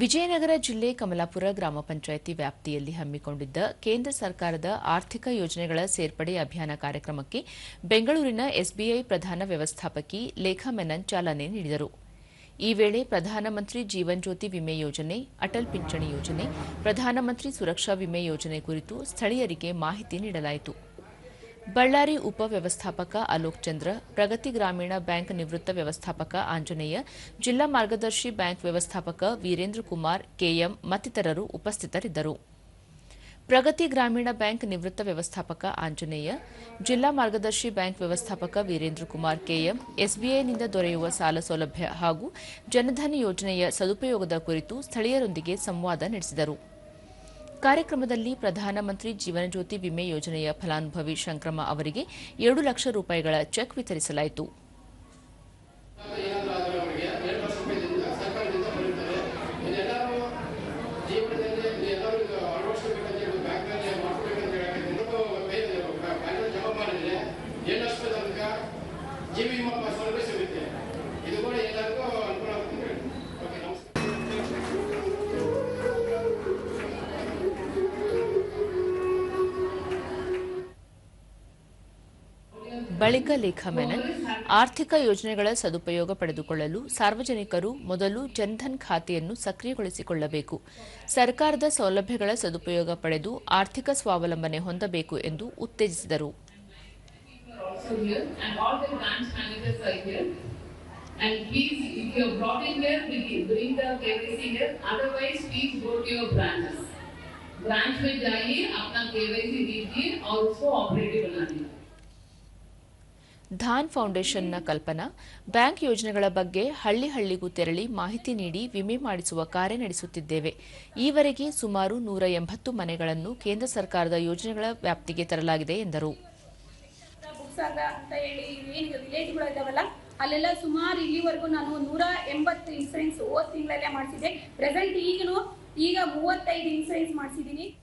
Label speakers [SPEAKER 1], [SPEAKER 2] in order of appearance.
[SPEAKER 1] ವಿಜಯನಗರ ಜಿಲ್ಲೆ ಕಮಲಾಪುರ ಗ್ರಾಮ ಪಂಚಾಯಿತಿ ವ್ಯಾಪ್ತಿಯಲ್ಲಿ ಹಮ್ಮಿಕೊಂಡಿದ್ದ ಕೇಂದ್ರ ಸರ್ಕಾರದ ಆರ್ಥಿಕ ಯೋಜನೆಗಳ ಸೇರ್ಪಡೆ ಅಭಿಯಾನ ಕಾರ್ಯಕ್ರಮಕ್ಕೆ ಬೆಂಗಳೂರಿನ ಎಸ್ಬಿಐ ಪ್ರಧಾನ ವ್ಯವಸ್ಥಾಪಕಿ ಲೇಖಾ ಮೆನನ್ ಚಾಲನೆ ನೀಡಿದರು. ಈ ವೇಳೆ ಪ್ರಧಾನಮಂತ್ರಿ ಜೀವನ್ ಜ್ಯೋತಿ ವಿಮೆ ಯೋಜನೆ, ಅಟಲ್ ಪಿಂಚಣಿ ಯೋಜನೆ, ಪ್ರಧಾನಮಂತ್ರಿ ಸುರಕ್ಷಾ ವಿಮೆ ಯೋಜನೆ ಕುರಿತು ಸ್ಥಳೀಯರಿಗೆ ಮಾಹಿತಿ ನೀಡಲಾಯಿತು. ಬಳ್ಳಾರಿ ಉಪ ವ್ಯವಸ್ಥಾಪಕ ಅಲೋಕ್ ಚಂದ್ರ, ಪ್ರಗತಿ ಗ್ರಾಮೀಣ ಬ್ಯಾಂಕ್ ನಿವೃತ್ತ ವ್ಯವಸ್ಥಾಪಕ ಆಂಜನೇಯ, ಜಿಲ್ಲಾ ಮಾರ್ಗದರ್ಶಿ ಬ್ಯಾಂಕ್ ವ್ಯವಸ್ಥಾಪಕ ವೀರೇಂದ್ರ ಕುಮಾರ್, ಕೆಎಂ ಮತ್ತಿತರರು ಉಪಸ್ಥಿತರಿದ್ದರು. ಪ್ರಗತಿ ಗ್ರಾಮೀಣ ಬ್ಯಾಂಕ್ ನಿವೃತ್ತ ವ್ಯವಸ್ಥಾಪಕ ಆಂಜನೇಯ, ಜಿಲ್ಲಾ ಮಾರ್ಗದರ್ಶಿ ಬ್ಯಾಂಕ್ ವ್ಯವಸ್ಥಾಪಕ ವೀರೇಂದ್ರ ಕುಮಾರ್, ಕೆಎಂ ಎಸ್ಬಿಐನಿಂದ ದೊರೆಯುವ ಸಾಲ ಸೌಲಭ್ಯ ಹಾಗೂ ಜನಧನ್ ಯೋಜನೆಯ ಸದುಪಯೋಗದ ಕುರಿತು ಸ್ಥಳೀಯರೊಂದಿಗೆ ಸಂವಾದ ನಡೆಸಿದರು. ಕಾರ್ಯಕ್ರಮದಲ್ಲಿ ಪ್ರಧಾನಮಂತ್ರಿ ಜೀವನಜ್ಯೋತಿ ವಿಮೆ ಯೋಜನೆಯ ಫಲಾನುಭವಿ ಶಂಕ್ರಮ ಅವರಿಗೆ ಎರಡು ಲಕ್ಷ ರೂಪಾಯಿಗಳ ಚೆಕ್ ವಿತರಿಸಲಾಯಿತು.
[SPEAKER 2] ಜೀವ
[SPEAKER 1] ಬಳಿಕ ಲೇಖಾ ಮೆನನ್ ಆರ್ಥಿಕ ಯೋಜನೆಗಳ ಸದುಪಯೋಗ ಪಡೆದುಕೊಳ್ಳಲು ಸಾರ್ವಜನಿಕರು ಮೊದಲು ಜನ್ಧನ್ ಖಾತೆಯನ್ನು ಸಕ್ರಿಯಗೊಳಿಸಿಕೊಳ್ಳಬೇಕು ಸರ್ಕಾರದ ಸೌಲಭ್ಯಗಳ ಸದುಪಯೋಗ ಪಡೆದು ಆರ್ಥಿಕ ಸ್ವಾವಲಂಬನೆ ಹೊಂದಬೇಕು ಎಂದು ಉತ್ತೇಜಿಸಿದರು
[SPEAKER 3] also here and all the branch managers are here. And please, if you are brought in here, bring bring the KYC here, otherwise please go to your branches. branch में जाइए अपना KYC दीजिए और उसको ऑपरेटिव बनाइए
[SPEAKER 1] ಧಾನ್ ಫೌಂಡೇಶನ್ನ ಕಲ್ಪನಾ, bank ಯೋಜನೆಗಳ ಬಗ್ಗೆ ಹಳ್ಳಿ ಹಳ್ಳಿಗೂ ತೆರಳಿ ಮಾಹಿತಿ ನೀಡಿ ವಿಮೆ ಮಾಡಿಸುವ ಕಾರ್ಯ ನಡೆಸುತ್ತಿದ್ದೇವೆ. ಈವರೆಗೆ ಸುಮಾರು ನೂರ ಎಂಬತ್ತು ಮನೆಗಳನ್ನು ಕೇಂದ್ರ ಸರ್ಕಾರದ ಯೋಜನೆಗಳ ವ್ಯಾಪ್ತಿಗೆ ತರಲಾಗಿದೆ ಎಂದರು.
[SPEAKER 4] ಅಲ್ಲೆಲ್ಲ ಸುಮಾರು ಇಲ್ಲಿವರೆಗೂ ನಾನು ನೂರ ಎಂಬತ್ತು ಇನ್ಸೂರೆನ್ಸ್ ಹೋದ ತಿಂಗಳಲ್ಲೇ ಮಾಡಿಸಿದ್ದೆ. ಪ್ರೆಸೆಂಟ್ ಈಗಲೂ ಈಗ ಮೂವತ್ತೈದು ಇನ್ಸೂರೆನ್ಸ್ ಮಾಡಿಸಿದ್ದೀನಿ.